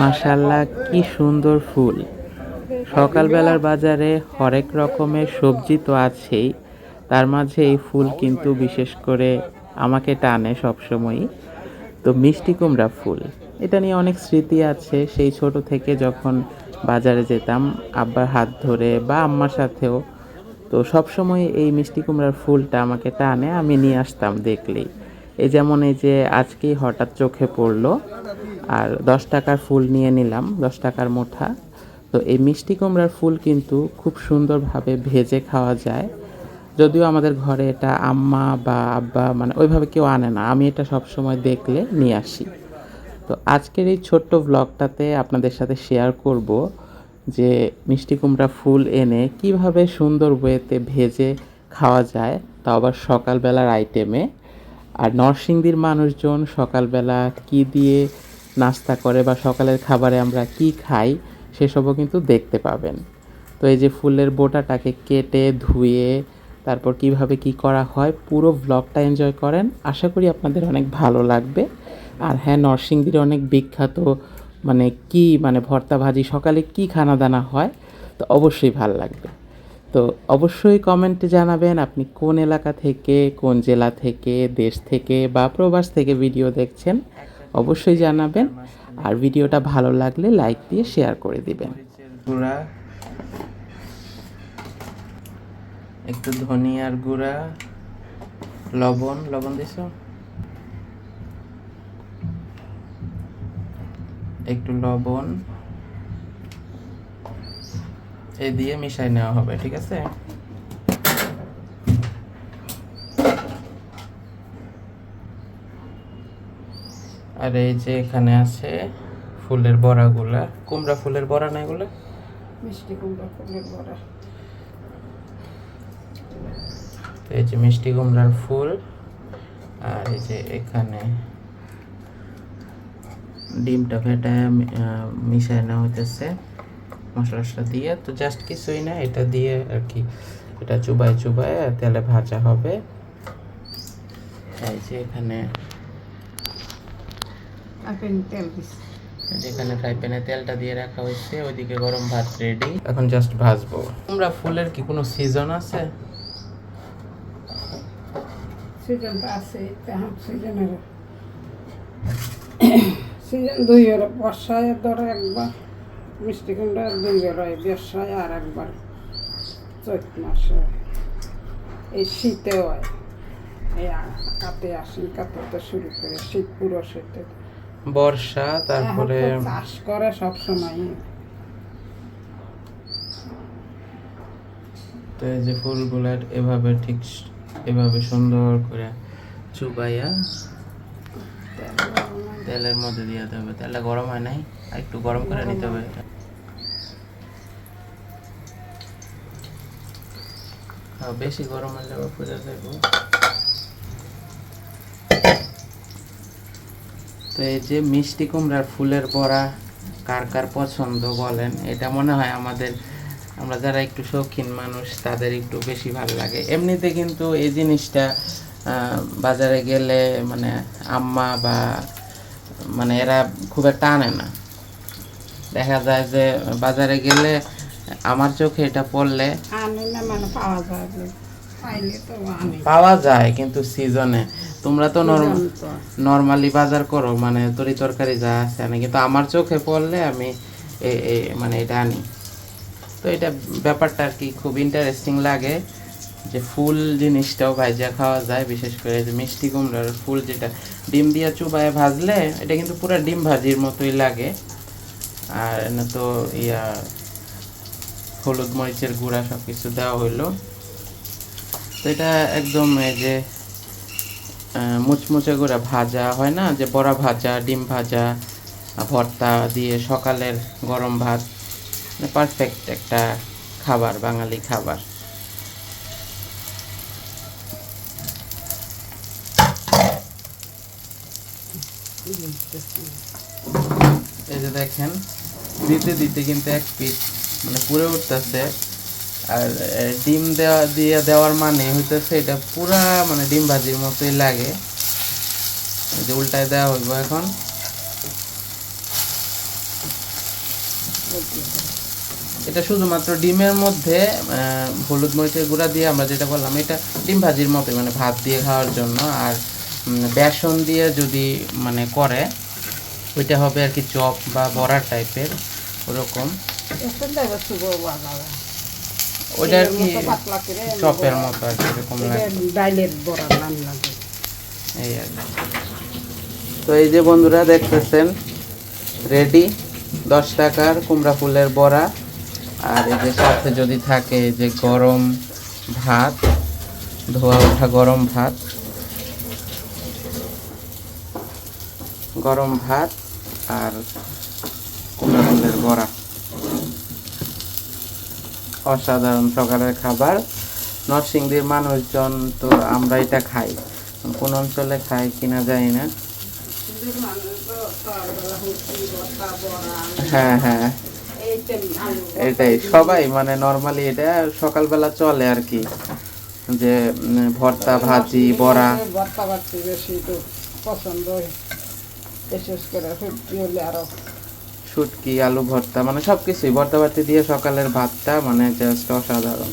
মাশাল্লাহ কি সুন্দর ফুল। সকালবেলার বাজারে হরেক রকমের সবজি তো আছেই। তার মাঝে এই ফুল কিন্তু বিশেষ করে আমাকে টানে সবসময়ই। তো মিষ্টি কুমড়া ফুল, এটা নিয়ে অনেক স্মৃতি আছে। সেই ছোট থেকে যখন বাজারে যেতাম, আব্বার হাত ধরে বা আম্মার সাথেও তো সবসময় এই মিষ্টি কুমড়ার ফুলটা আমাকে টানে, আমি নিয়ে আসতাম দেখলেই। এই যেমন এই যে আজকেই হঠাৎ চোখে পড়ল, আর দশ টাকার ফুল নিয়ে নিলাম, দশ টাকার মুঠা। তো এই মিষ্টি কুমড়ার ফুল কিন্তু খুব সুন্দরভাবে ভেজে খাওয়া যায়। যদিও আমাদের ঘরে এটা আম্মা বা আব্বা মানে ওইভাবে কেউ আনে না, আমি এটা সবসময় দেখলে নিয়ে আসি। তো আজকের এই ছোট্ট ব্লগটাতে আপনাদের সাথে শেয়ার করব যে মিষ্টি কুমড়া ফুল এনে কীভাবে সুন্দর ওয়েতে ভেজে খাওয়া যায় তাও আবার সকালবেলার আইটেমে আর নরসিংদীর মানুষজন সকালবেলা কি দিয়ে নাস্তা করে বা সকালের খাবারে আমরা কি খাই, সেসবও কিন্তু দেখতে পাবেন। তো এই যে ফুলের বোটাটাকে কেটে, ধুয়ে, তারপর কীভাবে কি করা হয়, পুরো ব্লগটা এনজয় করেন। আশা করি আপনাদের অনেক ভালো লাগবে। আর হ্যাঁ নরসিংদীর অনেক বিখ্যাত মানে কি মানে ভর্তা ভাজি সকালে কি খানা দানা হয়, তো অবশ্যই ভালো লাগবে। তো অবশ্যই কমেন্টে জানাবেন আপনি কোন এলাকা থেকে, কোন জেলা থেকে, দেশ থেকে বা প্রবাস থেকে ভিডিও দেখছেন, অবশ্যই জানাবেন। আর ভিডিওটা ভালো লাগলে লাইক দিয়ে শেয়ার করে দিবেন। একটু ধনিয়ার গুঁড়া, লবণ লবণ দিছ? একটু লবণ এই দিয়ে মিশাই নেওয়া হবে ঠিক আছে? আর এই যে এখানে আছে ফুলের বড়াগুলা। কুমড়া ফুলের বড়া না এগুলো? মিষ্টি কুমড়া ফুলের বড়া। এই যে মিষ্টি কুমড়ার ফুল আর এই যে এখানে ডিমটা ফেটায় মিশাই নেওয়া হইতেছে মশলা দিয়ে তো জাস্ট কিছুই না এটা দিয়ে আর কি এটা চুবাই চুবাই তেলে ভাজা হবে। এই যে এখানে যেখানে ফ্রাই প্যানে তেলটা দিয়ে রাখা হয়েছে ওইদিকে গরম ভাত রেডি এখন জাস্ট ভাজবো। তোমরা ফুলের কি কোনো সিজন আছে? সিজন আছে সিজনের সিজন দুই হলো বর্ষায় ধরো একবার মিষ্টি কুমড়া দুই হলো বর্ষায় আর একবার চৈত মাসে। এই শীতেও হয়। এই কাতে আসেন কাতে শুরু করে শীত পুরো শীতে। বর্ষা তারপরে চাষ করে সব সময়। তো এই যে ফুলগুলা এভাবে ঠিক এভাবে সুন্দর করে চুবাইয়া তেলের মধ্যে দিয়ে দিতে হবে। তেলটা গরম হয় নাই আর একটু গরম করে নিতে হবে বেশি গরম হলে আবার পুজো দেবো তো এই যে মিষ্টি কুমড়ার ফুলের বড়া কার কার পছন্দ বলেন এটা মনে হয় আমাদের আমরা যারা একটু শৌখিন মানুষ তাদের একটু বেশি ভালো লাগে। এমনিতে কিন্তু এই জিনিসটা আহ, বাজারে গেলে মানে আম্মা বা মানে এরা খুব একটা আনে না। দেখা যায় যে বাজারে গেলে আমার চোখে এটা পড়লে মানে পাওয়া যায় কিন্তু সিজনে। তোমরা তো নর্মাল বাজার করো মানে তরি তরকারি যা আছে আনি। কিন্তু আমার চোখে পড়লে আমি মানে এটা আনি। তো এটা ব্যাপারটা আর কি খুব ইন্টারেস্টিং লাগে। যে ফুল জিনিসটাও ভাজা খাওয়া যায়, বিশেষ করে যে মিষ্টি কুমড়ার ফুল যেটা ডিম দিয়া চুবায় ভাজলে, এটা কিন্তু পুরো ডিম ভাজির মতোই লাগে। আর না তো ইয়া, হলুদ মরিচের গুঁড়া সব কিছু দেওয়া হইল। তো এটা একদম এই যে মুচমুচে করে ভাজা হয় না? যে বড়া ভাজা, ডিম ভাজা, ভর্তা দিয়ে সকালের গরম ভাত পারফেক্ট একটা খাবার, বাঙালি খাবার। এই যে দেখেন, দিতে দিতে কিন্তু এক পিস মানে পুরো উঠতেছে। আর ডিম দেওয়া, দিয়ে দেওয়ার মানে হইতেছে এটা পুরা মানে ডিম ভাজির মতোই লাগে। যে উল্টায় দেওয়া হইব এখন। এটা শুধুমাত্র ডিমের মধ্যে হলুদ মরিচের গুঁড়া দিয়ে আমরা যেটা বললাম, এটা ডিম ভাজির মতোই মানে ভাত দিয়ে খাওয়ার জন্য। আর বেসন দিয়ে যদি মানে করে ওইটা হবে আর কি চপ বা বড়া টাইপের ওরকম। ওইটা আর কি চপের মতো আর কি এরকম এই আর। তো এই যে বন্ধুরা দেখতেছেন রেডি দশ টাকার কুমড়া ফুলের বড়া। আর এই যে সাথে যদি থাকে যে গরম ভাত ধোয়া ওঠা গরম ভাত। গরম ভাত আর কুমড়া ফুলের বড়া। অসাধারণ সকালের খাবার। নরসিংদীর মানুষজন তো আমরা এটা খাই। কোন অঞ্চলে খাই কিনা জানি না। হ্যাঁ হ্যাঁ। এটাই। সবাই মানে নর্মালি এটা সকালবেলা চলে আর কি। যে ভর্তা ভাজি বড়া। ভর্তা ভাজি বেশি তো পছন্দ। বিশেষ করে সবজি হলে আরও। শুটকি আলু ভর্তা মানে সব কিছুই ভর্তা ভাতি দিয়ে সকালের ভাতটা মানে জাস্ট অসাধারণ।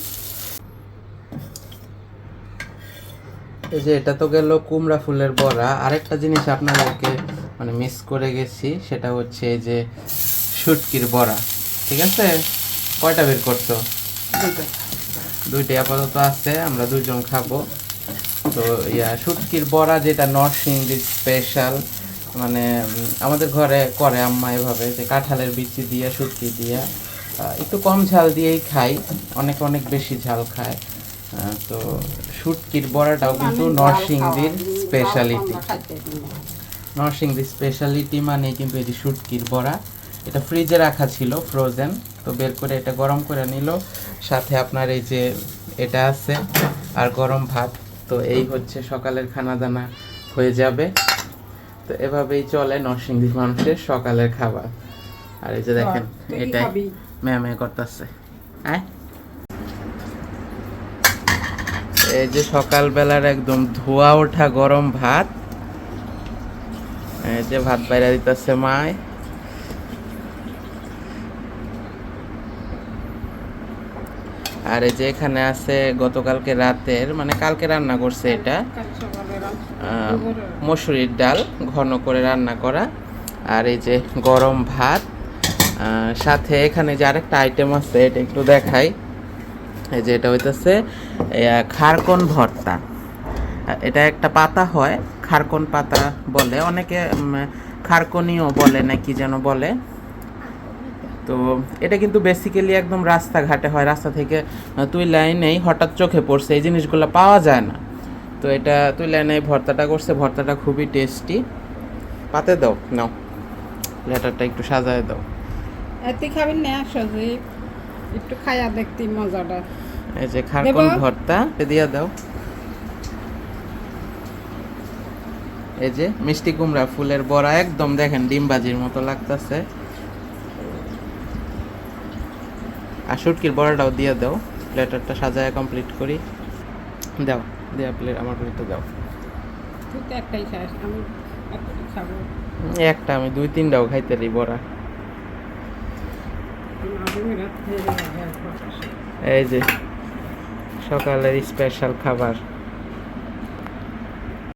এই যে এটা তো গেল কুমড়া ফুলের বড়া। আরেকটা জিনিস আপনাদেরকে মানে মিস করে গেছি সেটা হচ্ছে এই যে শুটকির বড়া। ঠিক আছে? কয়টা বের করছ? দুইটা। আপাতত আছে আমরা দুজন খাব। তো ইয়া শুটকির বড়া যেটা নরসিংদীর স্পেশাল মানে আমাদের ঘরে করে আম্মা এভাবে যে কাঁঠালের বিচি দিয়ে শুটকি দিয়ে একটু কম ঝাল দিয়েই খাই অনেক অনেক বেশি ঝাল খায়। তো শুটকির বড়াটাও কিন্তু নরসিংদীর স্পেশালিটি নরসিংদীর স্পেশালিটি মানে কিন্তু এই যে শুটকির বড়া। এটা ফ্রিজে রাখা ছিল ফ্রোজেন তো বের করে এটা গরম করে নিল। সাথে আপনার এই যে এটা আছে আর গরম ভাত। তো এই হচ্ছে সকালের খানা দানা হয়ে যাবে। তো এভাবেই চলে নরসিংদী মানুষের সকালের খাবার। আর এই যে দেখেন এটাই? ম্যামে করতেছে। হ্যাঁ? এই যে সকালবেলার একদম ধোয়া ওঠা গরম ভাত এই যে ভাত বাইরা দিতেছে মায়। আর এই যে এখানে আছে গতকালকে রাতের মানে কালকে রান্না করছে এটা। মসুরির ডাল, ঘন করে রান্না করা। আর এই যে গরম ভাত। সাথে এখানে যে আরেকটা আইটেম আছে, এটা একটু দেখাই। এই যে এটা হইতেছে খারকন ভর্তা। এটা একটা পাতা হয়, খারকন পাতা বলে। অনেকে খারকনিও বলে নাকি যেন বলে। তো এটা কিন্তু বেসিক্যালি একদম রাস্তাঘাটে হয় রাস্তা থেকে তুই লাইনেই হঠাৎ চোখে পড়ছে এই জিনিসগুলো পাওয়া যায় না। তো এটা তুই লাইনে ভর্তাটা করছে ভর্তাটা খুবই টেস্টি পাতে দাও নাও। লেটারটা একটু সাজায় দাও। এতে খাবেন না সজীব একটু খাইয়া দেখতি মজাটা। এই যে খারকন ভর্তা দিয়া দাও। এই যে মিষ্টি কুমড়া ফুলের বড়া একদম দেখেন ডিম ভাজির মতো লাগতেছে। আর শুটকির বড়াটাও দিয়ে দাও। প্লেটারটা সাজায় কমপ্লিট করি। দাও দেয়া প্লেট আমার প্লেটটা দাও। একটাই আমি একটা আমি দুই তিনটাও খাইতে পারি বড়া। খেয়ে যাব। এই যে সকালের স্পেশাল খাবার।